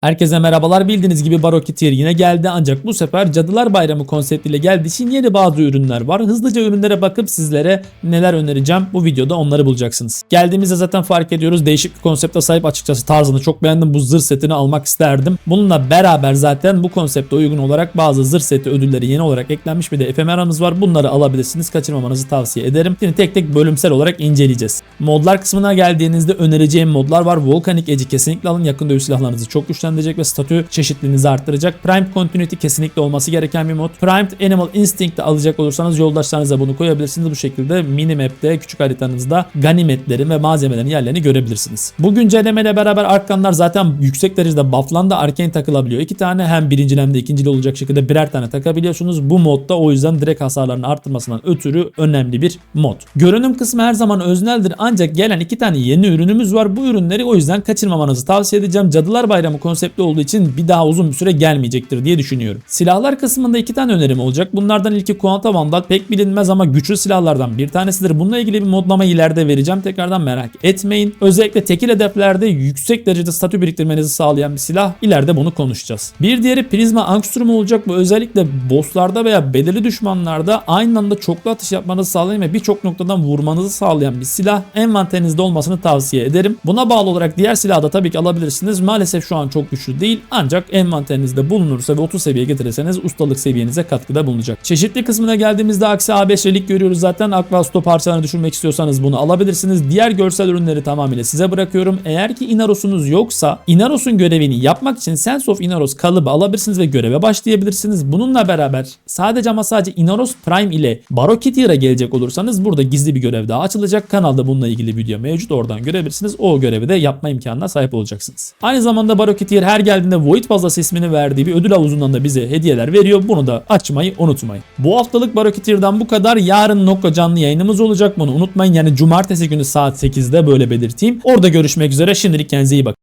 Herkese merhabalar bildiğiniz gibi Baroketier yine geldi ancak bu sefer Cadılar Bayramı konseptiyle geldiği için yeni bazı ürünler var. Hızlıca ürünlere bakıp sizlere neler önereceğim bu videoda onları bulacaksınız. Geldiğimizde zaten fark ediyoruz değişik bir konsepte sahip açıkçası tarzını çok beğendim bu zırh setini almak isterdim. Bununla beraber zaten bu konsepte uygun olarak bazı zırh seti ödülleri yeni olarak eklenmiş bir de efemeramız var bunları alabilirsiniz kaçırmamanızı tavsiye ederim. Şimdi tek tek bölümsel olarak inceleyeceğiz. Modlar kısmına geldiğinizde önereceğim modlar var. Volcanic Edge'i kesinlikle alın yakın dövüş silahlarınızı çok güçlendirecek ve statü çeşitliliğinizi arttıracak. Primed Continuity kesinlikle olması gereken bir mod. Primed Animal Instinct'te alacak olursanız yoldaşlarınıza bunu koyabilirsiniz. Bu şekilde minimap'te küçük haritanızda ganimetlerin ve malzemelerin yerlerini görebilirsiniz. Bu güncellemeyle beraber arkanlar zaten yüksek derecede bufflandı. Arcane takılabiliyor. İki tane hem birincil hem de ikincil olacak şekilde birer tane takabiliyorsunuz. Bu modda o yüzden direkt hasarlarını arttırmasından ötürü önemli bir mod. Görünüm kısmı her zaman özneldir ancak gelen iki tane yeni ürünümüz var. Bu ürünleri o yüzden kaçırmamanızı tavsiye edeceğim. Cadılar Bayramı konseptli olduğu için bir daha uzun bir süre gelmeyecektir diye düşünüyorum. Silahlar kısmında iki tane önerim olacak. Bunlardan ilki Kuanta Vandal pek bilinmez ama güçlü silahlardan bir tanesidir. Bununla ilgili bir modlama ileride vereceğim. Tekrardan merak etmeyin. Özellikle tekil hedeflerde yüksek derecede statü biriktirmenizi sağlayan bir silah. İleride bunu konuşacağız. Bir diğeri Prisma Angstrom olacak. Bu özellikle bosslarda veya belirli düşmanlarda aynı anda çoklu atış yapmanızı sağlayan ve birçok noktadan vurmanızı sağlayan bir silah. Envanterinizde olmasını tavsiye ederim. Buna bağlı olarak diğer silahı da tabii ki alabilirsiniz. Maalesef şu an çok güçlü değil ancak envanterinizde bulunursa ve 30 seviyeye getirirseniz ustalık seviyenize katkıda bulunacak. Çeşitli kısmına geldiğimizde aksi A5 relik görüyoruz zaten. Aquasto parçalarını düşürmek istiyorsanız bunu alabilirsiniz. Diğer görsel ürünleri tamamıyla size bırakıyorum. Eğer ki Inaros'unuz yoksa Inaros'un görevini yapmak için Sense of Inaros kalıbı alabilirsiniz ve göreve başlayabilirsiniz. Bununla beraber sadece ama sadece Inaros Prime ile Barokitier'a gelecek olursanız burada gizli bir görev daha açılacak. Kanalda bununla ilgili video mevcut. Oradan görebilirsiniz. O görevi de yapma imkanına sahip olacaksınız. Aynı zamanda Barokitier her geldiğinde Void Fazlası ismini verdiği bir ödül havuzundan da bize hediyeler veriyor. Bunu da açmayı unutmayın. Bu haftalık Barokitier'dan bu kadar. Yarın Nokka canlı yayınımız olacak. Bunu unutmayın. Yani cumartesi günü saat 8'de böyle belirteyim. Orada görüşmek üzere. Şimdilik kendinize iyi bakın.